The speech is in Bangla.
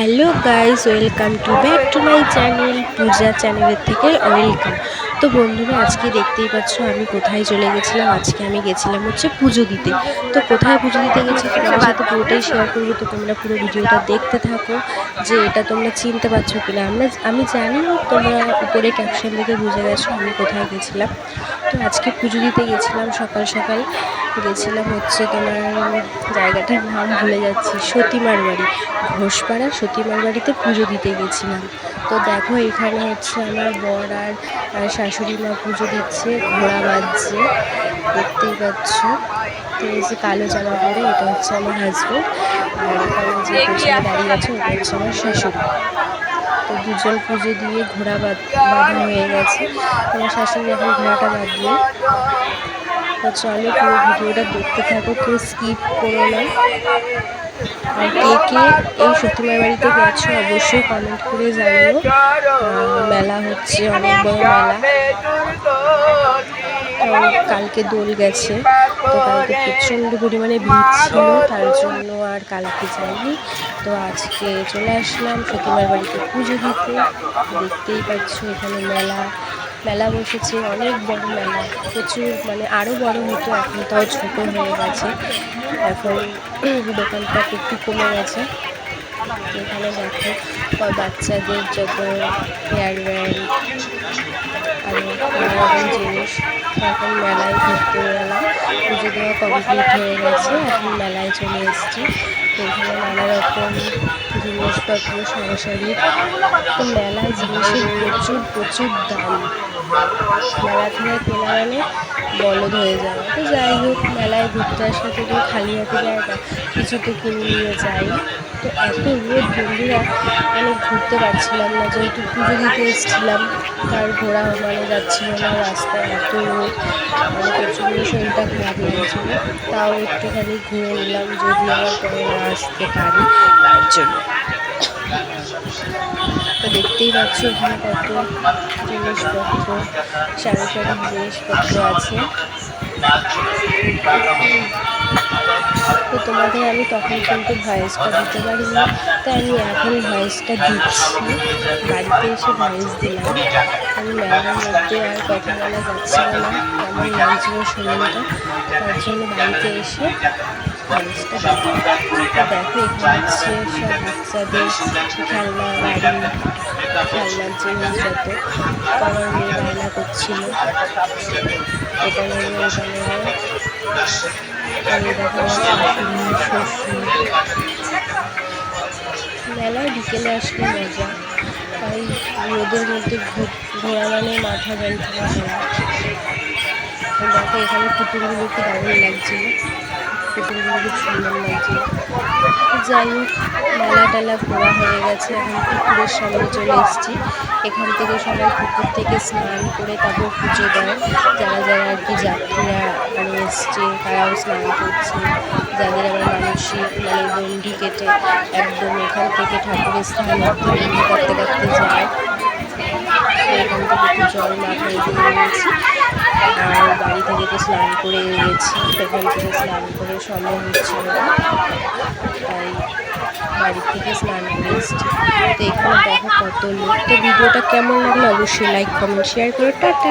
Hello guys, welcome to back to my channel Puja চ্যানেলের থেকে ওয়েলকাম। তো বন্ধুরা, আজকে দেখতেই পাচ্ছ আমি কোথায় চলে গেছিলাম? আজকে আমি গেছিলাম হচ্ছে পুজো দিতে। তো কোথায় পুজো দিতে গেছি তোমাদের সাথে পুরোটাই শেয়ার করব। তো তোমরা পুরো ভিডিওটা দেখতে থাকো যে এটা তোমরা চিনতে পারছ কিনা। আমরা আমি জানি তোমরা উপরে ক্যাপশন দেখে বুঝে গেছো আমি কোথায় গেছিলাম। তো আজকে পুজো দিতে গেছিলাম সকাল সকাল। গেছিলাম হচ্ছে তোমার জায়গাটার নাম ভুলে যাচ্ছি সতীমার বাড়ি ঘোষপাড়া সতীমার বাড়িতে পুজো দিতে গেছিলাম। তো দেখো এখানে হচ্ছে আমার বর আর শাশুড়ি মা পুজো দিচ্ছে, ঘোড়া বাজছে, দেখতেই পাচ্ছ। তো এই যে কালো জামা পরে এটা হচ্ছে আমার হাজব্যান্ড আর এখানে যে দাঁড়িয়ে আছে, ওটা হচ্ছে আমার শাশুড়ি। তো দুজন পুজো দিয়ে ঘোড়া বাঁধ হয়ে গেছে। আমার শাশুড়ি এখন ঘোড়াটা বাঁধবে। তো চলো পুরো ভিডিওটা দেখতে থাকো, কেউ স্কিপ করো না। আর কে কে এই সত্যিমার বাড়িতে গেছো অবশ্যই কমেন্ট করে জানিও। মেলা হচ্ছে অনেক বড় মেলা। তো কালকে দোল গেছে, তো কালকে প্রচণ্ড পরিমাণে ভিড় ছিল, তার জন্য আর কালকে যাইনি। তো আজকে চলে আসলাম সতীমার বাড়িতে পুজো দিতে। দেখতেই পাচ্ছ এখানে মেলা মেলা বসেছে, অনেক বড় মেলা। প্রচুর মানে আরও বড় হতো, এখন তাও ছোটো হয়ে গেছে। এখন দোকানটা একটু কমে গেছে। এখানে দেখো বাচ্চাদের যত হেয়ার ব্যান্ড আরও নানা রকম জিনিস। এখন মেলায় ঘুরতে এলাম পুজো দেওয়া কমপ্লিট হয়ে গেছে, এখন মেলায় চলে এসেছি। এখানে নানা রকম জিনিসপত্র, সরাসরি। মেলায় জিনিসের প্রচুর প্রচুর দাম। মেলা থেকে কেনা মানে বলদ হয়ে যাওয়া তো যাই হোক, মেলায় ঘুরতে আসলে থেকে খালি হাতে যায় না কিছু তো কিনে নিয়ে যাই। তো এত রোদ, বন্ধুরা মানে ঘুরতে পারছিলাম না, যেহেতু পুজো দিতে এসেছিলাম, তার ঘোরা মানে যাচ্ছিল না রাস্তায়, এত রোদ। মানে প্রচণ্ড শরীরটা খারাপ লাগছিল তাও একটুখানি ঘুরে নিলাম, যদি আমার পরে না আসতে পারি, তার জন্য। তো দেখতেই পাচ্ছ এখানে কত জিনিসপত্র সারি সারি জিনিসপত্র আছে। তো তোমাদের আমি তখন কিন্তু ভয়েসটা দিতে পারিনি, তাই আমি এখন ভয়েসটা দিচ্ছি। বাড়িতে এসে ভয়েস দিলাম। আমি মেলার মধ্যে আর কথা বলা যাচ্ছিল না কেমন লাগছিল শরীরটা তার জন্য বাড়িতে এসে ভয়েসটা তো দেখো, এখানে হচ্ছে সব বাচ্চাদের খেলনা, বাড়ি, খেলনার জিনিস যত আমার মেয়ে বায়না করছিল। এটা নেবে ওটা মেলায় বিকেলে আসলে মজা। তাই রোদের মধ্যে ঘোরা মানে মাথা যন্ত্রণা করা দেখো এখানে পুতুলগুলো কি দারুণ লাগছিল। পুতুলগুলো খুব সুন্দর লাগছিল। যাই হোক মেলা টেলা ঘোরা হয়ে গেছে। এখন পুকুরের সামনে চলে এসেছি। এখান থেকে সবাই পুকুর থেকে স্নান করে তারপর পুজো দেয়। যারা যারা আর কি যাত্রীরা মানে এসছে তারাও স্নান করছে। যাদের আবার মানসিক মানে দণ্ডি কেটে একদম এখান থেকে ঠাকুরের স্থান কাটতে কাটতে যায়। এখান থেকে একটু জল মাথায় দিয়ে আর বাড়ি থেকে তো স্নান করে গেছি। এখান থেকে স্নান করে সম্ভব হচ্ছিল। তাই বাড়ি থেকে স্নান করে এসেছি। তো এখানে দেখো কত লোক। তো ভিডিওটা কেমন লাগল? অবশ্যই লাইক কমেন্ট শেয়ার করে। টাটা।